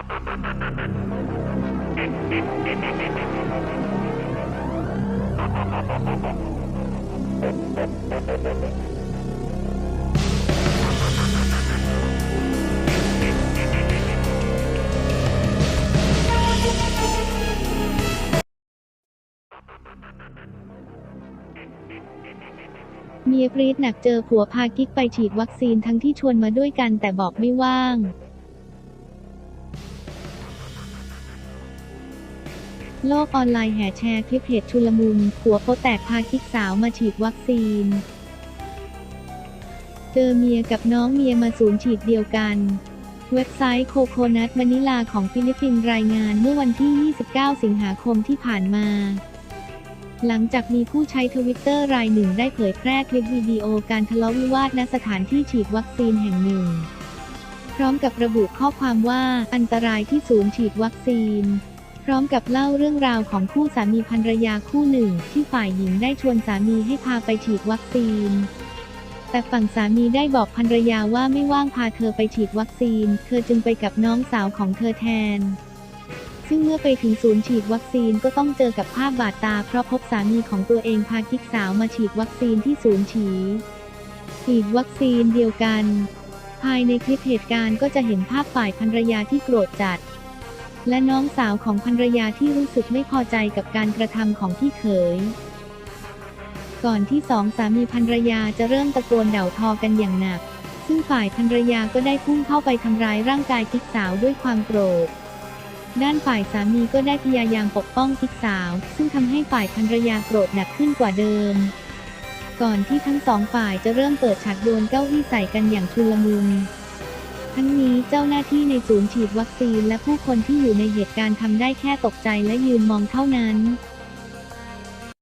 เมียกรีดหนักเจอผัวพากิ๊กไปฉีดวัคซีนทั้งที่ชวนมาด้วยกันแต่บอกไม่ว่าง โลกออนไลน์แห่แชร์คลิปเหตุชุลมุนผัวโปแตกพากิ๊กสาวมาฉีดวัคซีน เจอเมียกับน้องเมียมาศูนย์ฉีดเดียวกัน เว็บไซต์โคโคนัทมนิลาของฟิลิปปินส์รายงานเมื่อวันที่ 29 สิงหาคมที่ผ่านมา หลังจากมีผู้ใช้ทวิตเตอร์รายหนึ่งได้เผยแพร่คลิปวิดีโอการทะเลาะวิวาทณสถานที่ฉีดวัคซีนแห่งหนึ่ง พร้อมกับระบุข้อความว่าอันตรายที่ศูนย์ฉีดวัคซีน ร้อมกับเล่าเรื่องราวของคู่สามีภรรยาคู่หนึ่ง ที่ฝ่ายหญิงได้ชวนสามีให้พาไปฉีดวัคซีน แต่ฝั่งสามีได้บอกภรรยาว่าไม่ว่างพาเธอไปฉีดวัคซีน เธอจึงไปกับน้องสาวของเธอแทน ซึ่งเมื่อไปถึงศูนย์ฉีดวัคซีนก็ต้องเจอกับภาพบาดตา เพราะพบสามีของตัวเองพากิ๊กสาวมาฉีดวัคซีนที่ศูนย์ฉีดฉีดวัคซีนเดียวกัน ภายในคลิปเหตุการณ์ก็จะเห็นภาพฝ่ายภรรยาที่โกรธจัด และน้องสาวของภรรยาที่รู้สึกไม่พอใจกับการกระทำของพี่เขย ก่อนที่สองสามีภรรยาจะเริ่มตะโกนเด่าทอกันอย่างหนัก ซึ่งฝ่ายภรรยาก็ได้พุ่งเข้าไปทำร้ายร่างกายกิ๊กสาวด้วยความโกรธด้านฝ่ายสามีก็ได้พยายามปกป้องกิ๊กสาว ซึ่งทำให้ฝ่ายภรรยาโกรธหนักขึ้นกว่าเดิม ก่อนที่ทั้งสองฝ่ายจะเริ่มเปิดฉากดวลเก้าอี้ใส่กันอย่างชุลมุน ทั้งนี้เจ้าหน้าที่ในศูนย์ฉีดวัคซีนและผู้คนที่อยู่ในเหตุการณ์ทำได้แค่ตกใจและยืนมองเท่านั้น